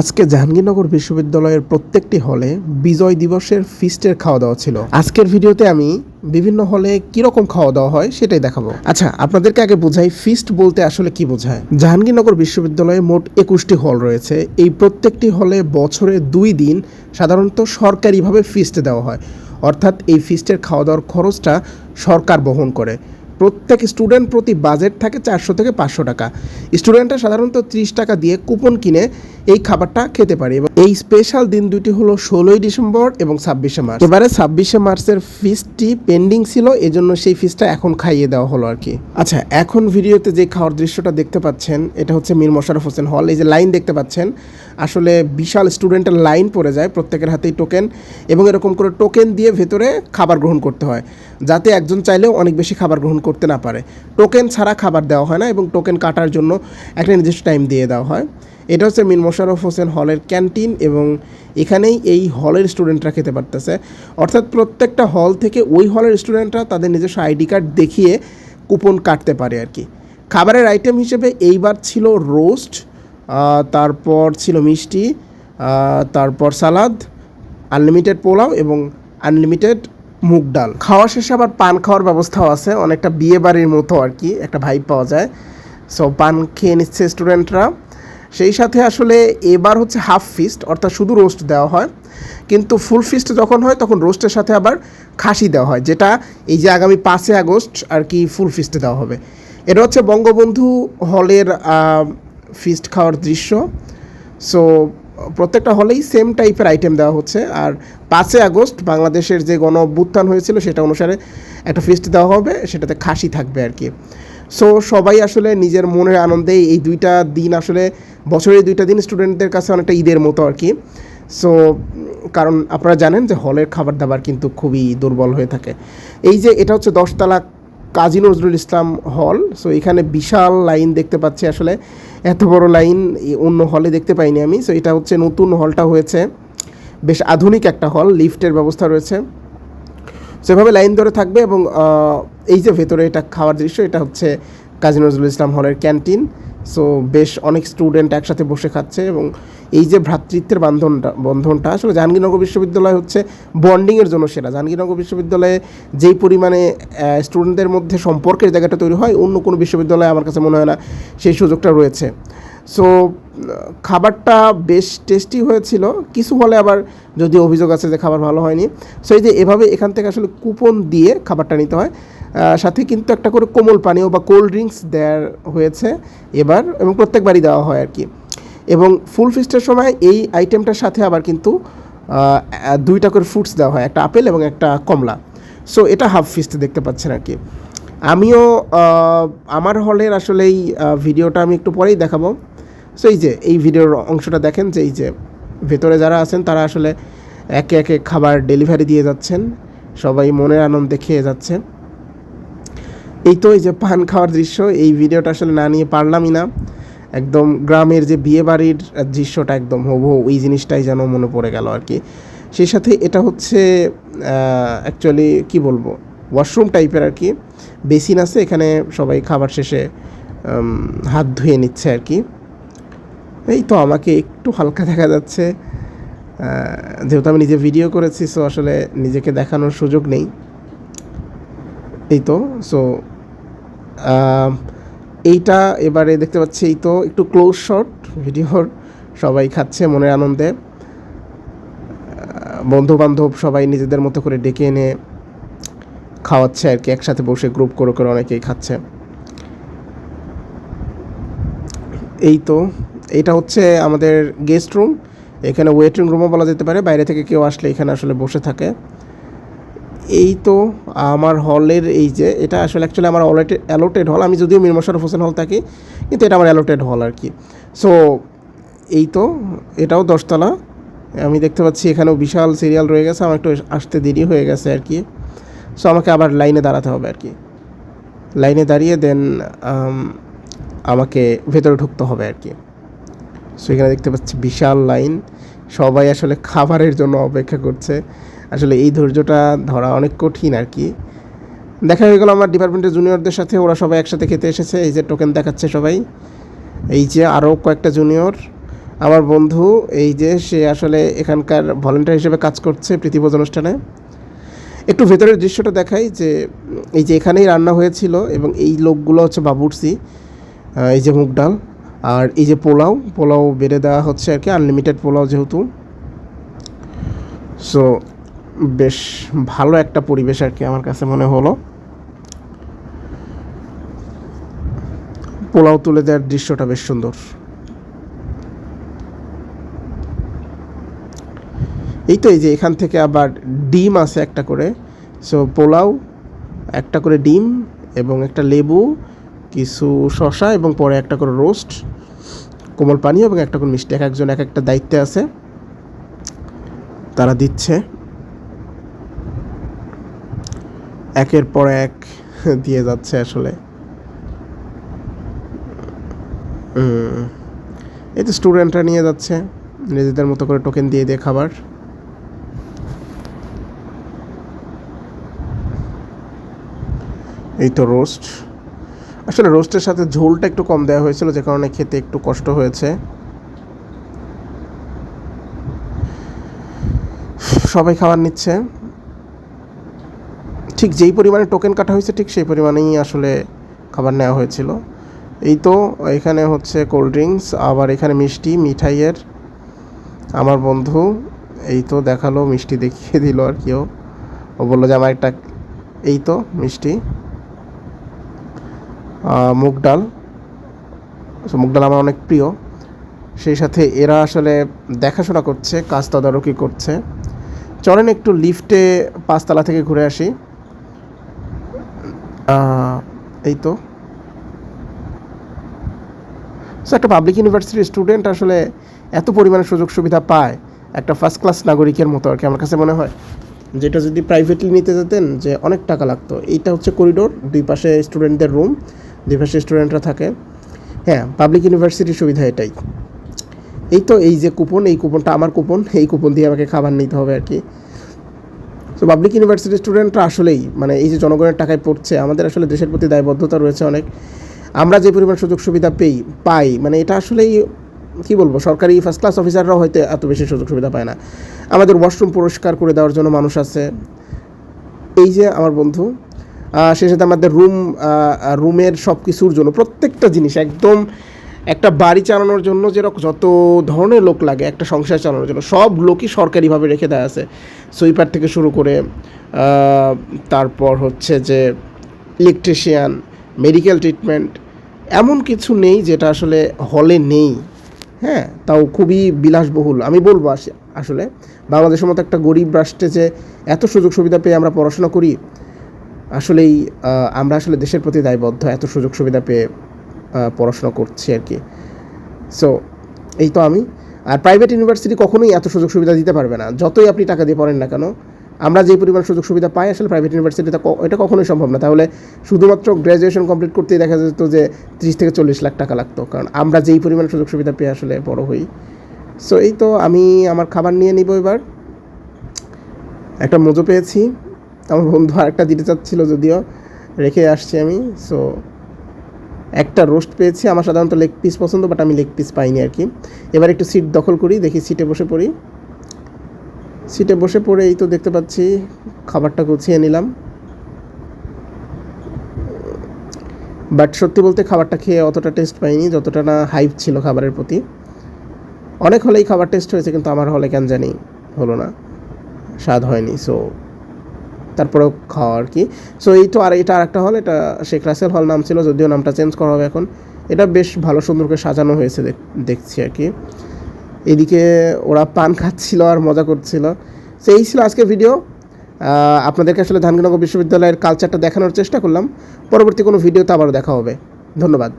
আজকে জাহাঙ্গীরনগর বিশ্ববিদ্যালয়ের প্রত্যেকটি হলে বিজয় দিবসের ফিস্টের খাওয়া দাওয়া ছিল। আজকের ভিডিওতে আমি বিভিন্ন হলে কীরকম খাওয়া দাওয়া হয় সেটাই দেখাবো। আচ্ছা আপনাদেরকে আগে বোঝাই ফিস্ট বলতে আসলে কি বোঝায়? জাহাঙ্গীরনগর বিশ্ববিদ্যালয়ে মোট একুশটি হল রয়েছে। এই প্রত্যেকটি হলে বছরে দুই দিন সাধারণত সরকারিভাবে ফিস্ট দেওয়া হয়। অর্থাৎ এই ফিস্টের খাওয়া দাওয়ার খরচটা সরকার বহন করে। প্রত্যেক স্টুডেন্ট প্রতি বাজেট থাকে চারশো থেকে পাঁচশো টাকা। স্টুডেন্টরা সাধারণত ত্রিশ টাকা দিয়ে কুপন কিনে এই খাবারটা খেতে পারি। এবং এই স্পেশাল দিন দুটি হলো ষোলোই ডিসেম্বর এবং ছাব্বিশে মার্চ। এবারে ছাব্বিশে মার্চের ফিসটি পেন্ডিং ছিল, এজন্য সেই ফিসটা এখন খাইয়ে দেওয়া হলো আর কি। আচ্ছা এখন ভিডিওতে যে খাওয়ার দৃশ্যটা দেখতে পাচ্ছেন, এটা হচ্ছে মীর মোশারফ হোসেন হল এই যে লাইন দেখতে পাচ্ছেন, আসলে বিশাল স্টুডেন্টের লাইন পড়ে যায় প্রত্যেকের হাতেই টোকেন এবং এরকম করে টোকেন দিয়ে ভেতরে খাবার গ্রহণ করতে হয়, যাতে একজন চাইলেও অনেক বেশি খাবার গ্রহণ করতে না পারে। টোকেন ছাড়া খাবার দেওয়া হয় না এবং টোকেন কাটার জন্য একটা নির্দিষ্ট টাইম দিয়ে দেওয়া হয়। এটা হচ্ছে মিন মোশাররফ হোসেন হলের ক্যান্টিন এবং এখানেই এই হলের স্টুডেন্টরা খেতে পারতেছে। অর্থাৎ প্রত্যেকটা হল থেকে ওই হলের স্টুডেন্টরা তাদের নিজস্ব আইডি কার্ড দেখিয়ে কুপন কাটতে পারে আর কি। খাবারের আইটেম হিসেবে এইবার ছিল রোস্ট তারপর ছিল মিষ্টি তারপর সালাদ আনলিমিটেড পোলাও এবং আনলিমিটেড মুগ ডাল। খাওয়া শেষে আবার পান খাওয়ার ব্যবস্থাও আছে, অনেকটা বিয়ে বাড়ির মতো আর কি, একটা ভাইব পাওয়া যায়। সো পান খেয়ে নিচ্ছে স্টুডেন্টরা। সেই সাথে আসলে এবার হচ্ছে হাফ ফিস্ট অর্থাৎ শুধু রোস্ট দেওয়া হয়। কিন্তু ফুল ফিস্ট যখন হয়, তখন রোস্টের সাথে আবার খাসি দেওয়া হয়, যেটা এই যে আগামী পাঁচই আগস্ট আর কি ফুল ফিস্টে দেওয়া হবে। এটা হচ্ছে বঙ্গবন্ধু হলের ফিস্ট খাওয়ার দৃশ্য। সো প্রত্যেকটা হলেই সেম টাইপের আইটেম দেওয়া হচ্ছে। আর পাঁচই আগস্ট বাংলাদেশের যে গণ হয়েছিল, সেটা অনুসারে একটা ফিস্ট দেওয়া হবে, সেটাতে খাসি থাকবে আর কি। সো সবাই আসলে নিজের মনের আনন্দে এই দুইটা দিন আসলে, বছরের দুইটা দিন স্টুডেন্টদের কাছে অনেকটা ঈদের মতো আর কি। সো কারণ আপনারা জানেন যে হলের খাবার দাবার কিন্তু খুবই দুর্বল হয়ে থাকে। এই যে এটা হচ্ছে দশতলা কাজী নজরুল ইসলাম হল। সো এখানে বিশাল লাইন দেখতে পাচ্ছি আসলে। এত বড় লাইন অন্য হলে দেখতে পাইনি আমি। সো এটা হচ্ছে নতুন হলটা হয়েছে। বেশ আধুনিক একটা হল, লিফটের ব্যবস্থা রয়েছে। সেভাবে লাইন ধরে থাকবে এবং এই যে ভেতরে এটা খাওয়ার দৃশ্য, এটা হচ্ছে কাজী নজরুল ইসলাম হলের ক্যান্টিন। সো, বেশ অনেক স্টুডেন্ট একসাথে বসে খাচ্ছে এবং এই যে ভ্রাতৃত্বের বান্ধনটা, বন্ধনটা, আসলে জাহাঙ্গীরনগর বিশ্ববিদ্যালয় হচ্ছে বন্ডিংয়ের জন্য সেরা। জাহাঙ্গীরনগর বিশ্ববিদ্যালয়ে যেই পরিমাণে স্টুডেন্টদের মধ্যে সম্পর্কের জায়গাটা তৈরি হয়, অন্য কোনো বিশ্ববিদ্যালয়ে আমার কাছে মনে হয় না সেই সুযোগটা রয়েছে। সো খাবারটা বেশ টেস্টি হয়েছিল। কিছু হলে আবার যদি অভিযোগ আছে যে খাবার ভালো হয়নি। সো এই যে এভাবে এখান থেকে আসলে কুপন দিয়ে খাবারটা নিতে হয়। সাথে কিন্তু একটা করে কোমল পানীয় বা কোল্ড ড্রিঙ্কস দেওয়ার হয়েছে এবার এবং প্রত্যেকবারই দেওয়া হয় আর কি। এবং ফুল ফিস্টের সময় এই আইটেমটার সাথে আবার কিন্তু দুইটা করে ফ্রুটস দেওয়া হয়। একটা আপেল এবং একটা কমলা। সো এটা হাফ ফিস্ট দেখতে পাচ্ছেন আর কি। আমিও আমার হলের আসলে এই ভিডিওটা আমি একটু পরেই দেখাবো। সো এই যে, এই ভিডিওর অংশটা দেখেন যে, এই যে, ভেতরে যারা আছেন, তারা আসলে একে একে খাবার ডেলিভারি দিয়ে যাচ্ছেন। সবাই মনের আনন্দে খেয়ে যাচ্ছে এই তো এই যে, পান খাওয়ার দৃশ্য। এই ভিডিওটা আসলে না নিয়ে পারলামই না। একদম গ্রামের যে বিয়ে বাড়ির দৃশ্যটা একদম হবু ওই জিনিসটাই যেন মনে পড়ে গেল আর কি। সেই সাথে এটা হচ্ছে অ্যাকচুয়ালি কি বলব ওয়াশরুম টাইপের আর কি। বেসিন আছে, এখানে সবাই খাবার শেষে হাত ধুয়ে নিচ্ছে আর কি। এই তো আমাকে একটু হালকা দেখা যাচ্ছে যেহেতু আমি নিজে ভিডিও করেছি সো আসলে নিজেকে দেখানোর সুযোগ নেই। এই তো সো এইটা এবারে দেখতে পাচ্ছি, এই তো একটু ক্লোজ শট ভিডিওর সবাই খাচ্ছে মনের আনন্দে। বন্ধু বান্ধব সবাই নিজেদের মতো করে ডেকে এনে খাওয়াচ্ছে আর কি, একসাথে বসে গ্রুপ করে করে অনেকেই খাচ্ছে। এই তো এটা হচ্ছে আমাদের গেস্ট রুম এখানে ওয়েটিং রুমও বলা যেতে পারে, বাইরে থেকে কেউ আসলে এখানে আসলে বসে থাকে। এই তো আমার হলের এই যে, এটা আসলে অ্যাকচুয়ালি আমার অলরেডি অ্যালোটেড হল আমি যদিও মীর মোশাররফ হোসেন হল থাকি, কিন্তু এটা আমার অ্যালোটেড হল আর কি। সো এই তো, এটাও দশতলা। আমি দেখতে পাচ্ছি এখানেও বিশাল সিরিয়াল রয়ে গেছে, আমার একটু আসতে দেরি হয়ে গেছে আর কি। সো আমাকে আবার লাইনে দাঁড়াতে হবে আর কি। লাইনে দাঁড়িয়ে দেন আমাকে ভেতরে ঢুকতে হবে আর কি। সো এখানে দেখতে পাচ্ছি বিশাল লাইন। সবাই আসলে খাবারের জন্য অপেক্ষা করছে। আসলে এই ধৈর্যটা ধরা অনেক কঠিন আর কি দেখা হয়ে গেল আমার ডিপার্টমেন্টের জুনিয়রদের সাথে। ওরা সবাই একসাথে খেতে এসেছে। এই যে টোকেন দেখাচ্ছে সবাই। এই যে আরও কয়েকটা জুনিয়র। আমার বন্ধু, এই যে সে আসলে এখানকার ভলেন্টিয়ার হিসেবে কাজ করছে প্রীতিভোজ অনুষ্ঠানে। একটু ভেতরের দৃশ্যটা দেখাই যে, এই যে এখানেই রান্না হয়েছিল এবং এই লোকগুলো হচ্ছে বাবুরসি এই যে মুগ ডাল। আর এই যে পোলাও পোলাও বেড়ে দেওয়া হচ্ছে আর কি আনলিমিটেড পোলাও যেহেতু। সো বেশ ভালো একটা পরিবেশ আর কি আমার কাছে মনে হলো। পোলাও তুলে দেওয়ার দৃশ্যটা বেশ সুন্দর। এই তো এই যে এখান থেকে আবার ডিম আছে একটা করে। সো পোলাও, একটা করে ডিম এবং একটা লেবু, কিছু শশা এবং পরে একটা করে রোস্ট কোমল পানি এবং একটা করে মিষ্টি এক একজন এক একটা দায়িত্বে আছে। তারা দিচ্ছে। একের পর এক দিয়ে যাচ্ছে আসলে। এই তো স্টুডেন্টরা নিয়ে যাচ্ছে, নিজেদের মতো করে টোকেন দিয়ে দিয়ে খাবার। এই তো রোস্ট আসলে রোস্টের সাথে ঝোলটা একটু কম দেওয়া হয়েছিল, যে কারণে খেতে একটু কষ্ট হয়েছে। সবাই খাবার নিচ্ছে। ঠিক যেই পরিমাণে টোকেন কাটা হয়েছে, ঠিক সেই পরিমাণেই আসলে খাবার নেওয়া হয়েছিল। এই তো, এখানে হচ্ছে কোল্ড ড্রিঙ্কস, আবার এখানে মিষ্টি, মিঠাইয়ের। আমার বন্ধু এই তো দেখাল, মিষ্টি দেখিয়ে দিল আর কেউ ও বলল যে, আমার একটা এই তো, মিষ্টি। মুগ ডাল। মুগ ডাল আমার অনেক প্রিয়। সেই সাথে এরা আসলে দেখাশোনা করছে, কাজ তদারকি করছে। চলেন একটু লিফটে পাঁচতলা থেকে ঘুরে আসি। এই তো। সো একটা পাবলিক ইউনিভার্সিটির স্টুডেন্ট আসলে এত পরিমাণে সুযোগ সুবিধা পায় একটা ফার্স্ট ক্লাস নাগরিকের মতো আর কি, আমার কাছে মনে হয়। যেটা যদি প্রাইভেটলি নিতে যেতেন যে অনেক টাকা লাগতো। এইটা হচ্ছে করিডোর দুই পাশে স্টুডেন্টদের রুম দুই স্টুডেন্টরা থাকে। হ্যাঁ পাবলিক ইউনিভার্সিটির সুবিধা এটাই। এই তো এই যে কুপন এই কুপনটা আমার কুপন এই কুপন দিয়ে আমাকে খাবার নিতে হবে আর কি। তো পাবলিক ইউনিভার্সিটির স্টুডেন্টরা আসলেই মানে এই যে জনগণের টাকায় পড়ছে, আমাদের আসলে দেশের প্রতি দায়বদ্ধতা রয়েছে অনেক। আমরা যে পরিমাণ সুযোগ সুবিধা পেই, পাই মানে এটা আসলেই, কি বলব, সরকারি ফার্স্ট ক্লাস অফিসাররাও হয়তো এত বেশি সুযোগ সুবিধা পায় না। আমাদের ওয়াশরুম পুরস্কার করে দেওয়ার জন্য মানুষ আছে। এই যে আমার বন্ধু আহ, সে সাথে আমাদের রুম রুমের সব কিছুর জন্য প্রত্যেকটা জিনিস একদম একটা বাড়ি চালানোর জন্য যেরকম যত ধরনের লোক লাগে একটা সংসার চালানোর জন্য সব লোকই সরকারিভাবে রেখে দেওয়া আছে। সুইপার থেকে শুরু করে তারপর হচ্ছে যে ইলেকট্রিশিয়ান মেডিকেল ট্রিটমেন্ট এমন কিছু নেই যেটা আসলে হলে নেই। হ্যাঁ তাও খুবই বিলাসবহুল। আমি বলব আস- আসলে বাংলাদেশের মতো একটা গরিব রাষ্ট্রে যে এত সুযোগ সুবিধা পেয়ে আমরা পড়াশোনা করি আসলেই আমরা আসলে দেশের প্রতি দায়বদ্ধ, এত সুযোগ সুবিধা পেয়ে পড়াশোনা করছি আর কি। সো এই তো আমি। আর প্রাইভেট ইউনিভার্সিটি কখনোই এত সুযোগ সুবিধা দিতে পারবে না। যতই আপনি টাকা দিয়ে পড়েন না কেন, আমরা যে পরিমাণ সুযোগ সুবিধা পাই, আসলে প্রাইভেট ইউনিভার্সিটিতে এটা কখনোই সম্ভব না। তাহলে শুধুমাত্র গ্র্যাজুয়েশন কমপ্লিট করতেই দেখা যেত যে ত্রিশ থেকে চল্লিশ লাখ টাকা লাগতো। কারণ আমরা যেই পরিমাণ সুযোগ সুবিধা পেয়ে আসলে বড় হই। সো এই তো আমি আমার খাবার নিয়ে নিব এবার। একটা মজো পেয়েছি। আমার বন্ধু আরেকটা দিতে চাচ্ছিল যদিও, রেখে আসছি আমি সো একটা রোস্ট পেয়েছি, আমার সাধারণত লেগ পিস পছন্দ বাট আমি লেগ পিস পাইনি আর কি। এবার একটু সিট দখল করি, দেখি সিটে বসে পড়ি। সিটে বসে পড়ে এই তো দেখতে পাচ্ছি, খাবারটা গুছিয়ে নিলাম। বাট সত্যি বলতে খাবারটা খেয়ে অতটা টেস্ট পাইনি, যতটা না হাইপ ছিল খাবারের প্রতি। অনেক হলেই খাবার টেস্ট হয়েছে, কিন্তু আমার হলে কেন জানি হলো না, স্বাদ হয়নি সো তারপরেও খাওয়া আর কি। সো এই তো আর এটা আরেকটা হল এটা শেখ রাসেল হল নাম ছিল, যদিও নামটা চেঞ্জ করা হবে এখন। এটা বেশ ভালো সুন্দর করে সাজানো হয়েছে দেখ- দেখছি আর কি। এদিকে ওরা পান খাচ্ছিল আর মজা করছিল। সো এই ছিল আজকের ভিডিও আপনাদেরকে আসলে ধানগনগর বিশ্ববিদ্যালয়ের কালচারটা দেখানোর চেষ্টা করলাম। পরবর্তী কোনো ভিডিওতে আবারও দেখা হবে। ধন্যবাদ।